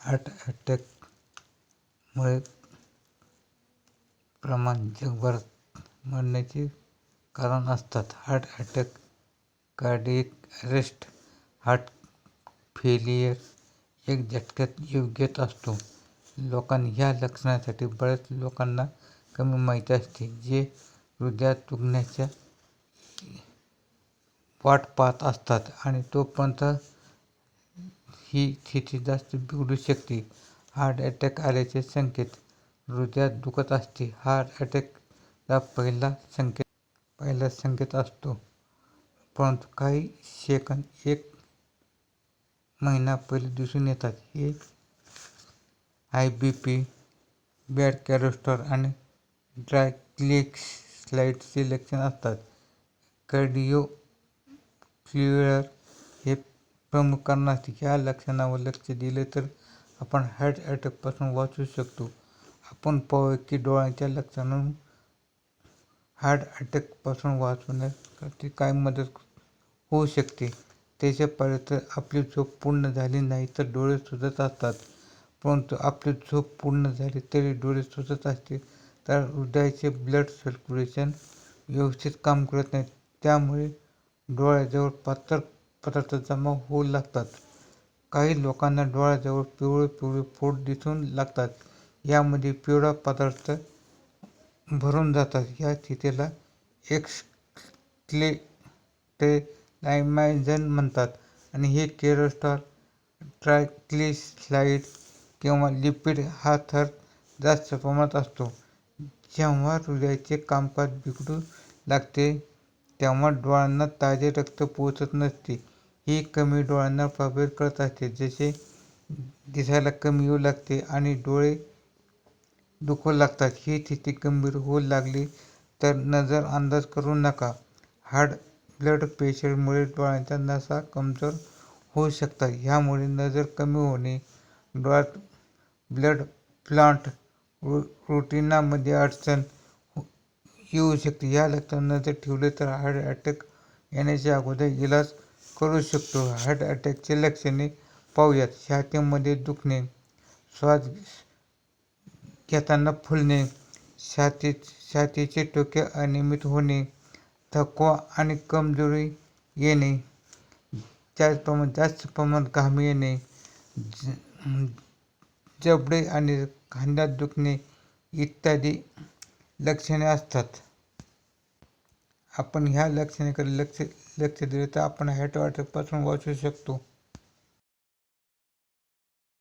Heart अटॅकमुळे प्रमाण जगभरात मरण्याचे कारण असतात. Heart attack, cardiac arrest, heart failure एक झटक्यात येत असतो. लोकांना ह्या लक्षणासाठी बऱ्याच लोकांना कमी माहिती असते, जे हृदया तुटण्याची वाट पाहत असतात आणि तोपर्यंत ही स्थिती जास्त बिघडू शकते. हार्ट अटॅक आल्याचे संकेत - हृदयात दुखत असणे हा अटॅकचा पहिला संकेत असतो, परंतु काही सेकंद, एक महिना पहिले दिसून येतात. हे हाय बीपी, बॅड कोलेस्टेरॉल आणि ट्रायग्लिसराईड्सचे लक्षण असतात. कार्डिओव्हास्क्युलर हे प्रमुख कारण असते. ह्या लक्षणावर लक्ष दिले तर आपण हार्ट अटॅकपासून वाचू शकतो. आपण पाहूया की डोळ्यांच्या लक्षणांवरून हार्ट अटॅकपासून वाचवण्यासाठी काय मदत होऊ शकते. त्याच्या पाहिले तर आपली झोप पूर्ण झाली नाही तर डोळे सुजत असतात. परंतु आपली झोप पूर्ण झाली तरी डोळे सुजत असतील तर हृदयाचे ब्लड सर्क्युलेशन व्यवस्थित काम करत नाही. त्यामुळे डोळ्याजवळ पातळ पदार्थ जमा होऊ लागतात. काही लोकांना डोळ्याजवळ पिवळे पिवळे फोड दिसू लागतात. यामध्ये पिवळा पदार्थ भरून जातात. या स्थितीला एक्सक्लेटेलायमायझन म्हणतात आणि हे केरोस्टॉल ट्रायग्लिसराईड्स किंवा लिपिड हा थर जास्त प्रमाणात असतो. जेव्हा हृदयाचे कामकाज बिघडू लागते तेव्हा डोळ्यांना ताजे रक्त पोचत नसते. ही कमी डोळ्यांना प्रभावित करत असते, जसे दिसायला कमी येऊ लागते आणि डोळे दुखू लागतात. ही स्थिती गंभीर होऊ लागली तर नजर अंदाज करू नका. हार्ड ब्लड प्रेशरमुळे डोळ्यांच्या नसा कमजोर होऊ शकतात. ह्यामुळे नजर कमी होणे, डोळ्यात ब्लड प्लांट रुटीनामध्ये अडचण हो-, येऊ शकते. ह्या लक्षणांवर नजर ठेवली तर हार्ट अटॅक येण्याच्या अगोदर इलाज करू शकतो. हार्ट अटॅकची लक्षणे पाहूयात छातीमध्ये दुखणे, श्वास घेताना फुलणे, छाती छातीचे टोके अनियमित होणे, थकवा आणि कमजोरी येणे, जास्त प्रमाणात घाम येणे, जबडे आणि खांद्यात दुखणे इत्यादी लक्षणे असतात. आपण ह्या लक्षणेकडे लक्ष लक्ष दिले तर आपण हार्ट अटॅकपासून वाचू शकतो.